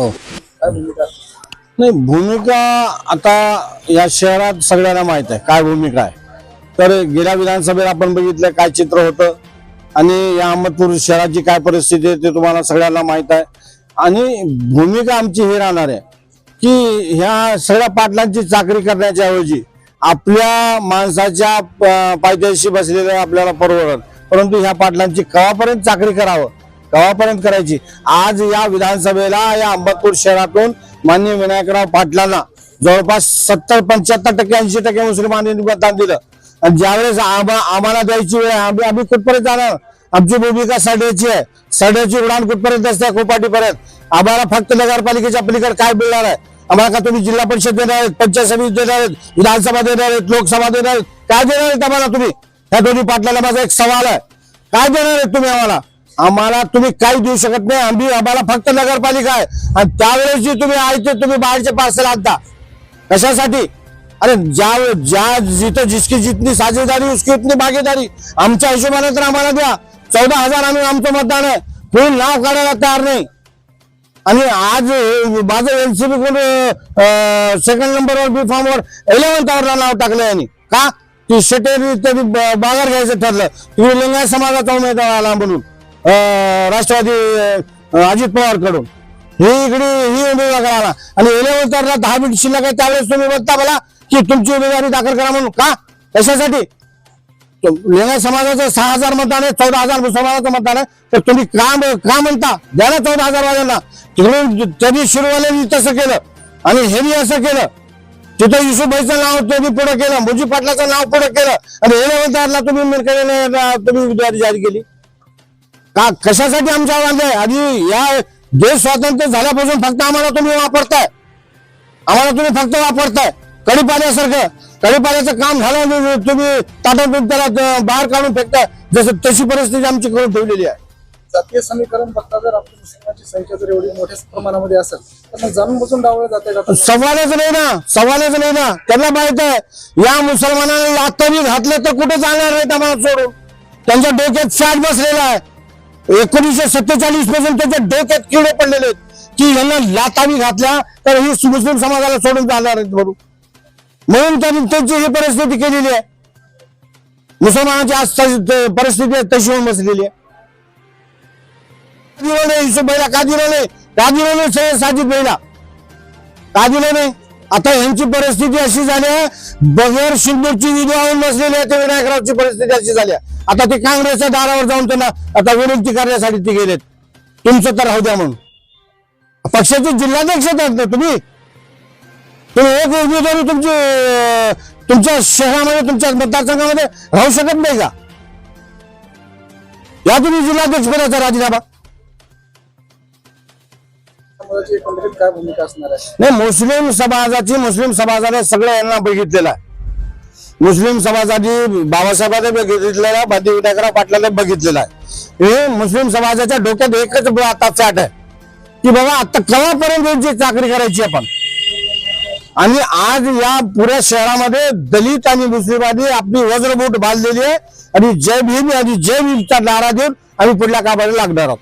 हो. काय भूमिका? नाही भूमिका आता या शहरात सगळ्यांना माहीत आहे. काय भूमिका आहे? तर गेल्या विधानसभेत आपण बघितलं काय चित्र होतं आणि या अहमदपूर शहराची काय परिस्थिती आहे ते तुम्हाला सगळ्यांना माहीत आहे. आणि भूमिका आमची ही राहणार आहे की ह्या सगळ्या पाटलांची चाकरी करण्याच्या ऐवजी आपल्या माणसाच्या पायथ्याशी बसलेलं आपल्याला परवडत परंतु ह्या पाटलांची कवापर्यंत चाकरी करावं गावापर्यंत करायची? आज या विधानसभेला या अंबतपूर शहरातून माननीय विनायकराव पाटलांना जवळपास सत्तर पंच्याहत्तर टक्के ऐंशी टक्के मुस्लिमांनी मतदान दिलं. आणि ज्यावेळेस आम्हाला द्यायची वेळ आम्ही आम्ही कुठपर्यंत जाणार? आमची भूमिका सड्याची आहे. सड्याची उडान कुठपर्यंत असते खोपाटीपर्यंत आम्हाला फक्त नगरपालिकेच्या पलीकडे काय मिळणार आहे? आम्हाला का तुम्ही जिल्हा परिषद देणार आहेत पंचायत समिती देणार आहेत विधानसभा देणार आहेत लोकसभा देणार आहेत? काय देणार आहेत आम्हाला तुम्ही? ह्या दोन्ही पाटलाला माझा एक सवाल आहे. काय देणार आहेत तुम्ही आम्हाला? आम्हाला तुम्ही काही देऊ शकत नाही. आम्ही आम्हाला फक्त नगरपालिका आहे. आणि त्यावेळेस जे तुम्ही आहे ते तुम्ही बाहेरचे पार्सल आणता. कशासाठी? अरे ज्या ज्या जिथं जिसकी जितनी साझेदारी उसकी उतनी भागीदारी. आमच्या हिशोबाने तर आम्हाला द्या. चौदा हजार आम्ही आमचं मतदान आहे. कोणी नाव काढायला तयार नाही. आणि आज माझं एनसीबी कोण सेकंड नंबरवर बी फॉर्मवर इलेव्हन्थवरला नाव टाकलं यांनी. का? ती शेटेरी तरी ब- बाजार घ्यायचं ठरलं. तुम्ही लिंगाय समाजाचा उमेदवार आला म्हणून. राष्ट्रवादी अजित पवारकडून ही इकडे ही उमेदवार आला आणि इलेव्हन्थ आवरला दहा मिनिट शिल्लक आहे त्यावेळेस तुम्ही म्हणता मला की तुमची उमेदवारी दाखल करा म्हणून. का? कशासाठी? लिंगायत समाजाचं सहा हजार मतदान आहे चौदा हजार मुसलमानाचं मतदान आहे. तर तुम्ही का का म्हणता? द्या ना चौदा हजार वाल्यांना तिकडून त्यांनी शिरवाल्यांनी तसं केलं. आणि हेनी असं केलं. तिथं युसुफभाईचं नाव त्यांनी पुढे केलं. मुजी पाटलाचं नाव पुढे केलं. आणि हे नव्हतं तुम्ही तुम्ही उमेदवारी जारी केली. का कशासाठी आमच्या आहे? आणि या देश स्वातंत्र्य झाल्यापासून फक्त आम्हाला तुम्ही वापरताय. आम्हाला तुम्ही फक्त वापरताय. कडी पाण्यासारखं कडी पाण्याचं काम झालं आणि तुम्ही ताटातून त्याला बाहेर काढून फेकताय जसं तशी परिस्थिती आमची करून ठेवलेली आहे. जातीय समीकरण बघता जर आपल्या मुस्लिमांची संख्या जर एवढी मोठ्या प्रमाणामध्ये असेल तर जाणून बुजून डावलं जाते का? सवालच नाही ना. सवालच नाही ना. त्यांना माहीत आहे या मुसलमानांना लातावी घातले तर कुठे जाणार नाहीत आम्हाला सोडून? त्यांच्या डोक्यात फॅट बसलेला आहे. एकोणीसशे सत्तेचाळीसपासून त्याच्या डोक्यात किडे पडलेले आहेत की यांना लातावी घातल्या तर हे मुस्लिम समाजाला सोडून जाणार आहेत म्हणून. म्हणून त्यांनी त्यांची ही परिस्थिती केलेली आहे मुसलमानाची आज परिस्थिती तशी होऊन बसलेली आहे. का नाही का दिलं नाही का दिलं नाही सय्यद साजिद बैला का दिलं नाही आता यांची परिस्थिती अशी झाली आहे बगैर शिंदूरची विधी आणून बसलेली आहे ते विनायकरावची परिस्थिती अशी झाली आहे. आता ते काँग्रेसच्या दारावर जाऊन त्यांना आता विनंती करण्यासाठी ते गेलेत. तुमचं तर राहू द्या म्हणून. पक्षाचे जिल्हाध्यक्ष आहेत ना तुम्ही? तुम्ही एक उमेदवारी तुमची तुमच्या शहरामध्ये तुमच्या मतदारसंघामध्ये राहू शकत नाही का? या तुम्ही जिल्हाध्यक्ष पदाचा राजीनामा नाही मुस्लिम समाजाची मुस्लिम समाजाने सगळं यांना बघितलेलं आहे. मुस्लिम समाजाने बाबासाहेबांनी बघितलेलं आहे बादी विनायकराव पाटलाने बघितलेलं आहे. हे मुस्लिम समाजाच्या डोक्यात एकच आता चाट आहे. की बाबा आता केव्हापर्यंत यांची चाकरी करायची आपण? आणि आज या पुऱ्या शहरामध्ये दलित आणि मुस्लिमांनी आपली वज्रबोट बांधलेली आहे. आणि जय भीम आणि जय भीमचा नारा देऊन आम्ही पुढल्या कामाला लागणार आहोत.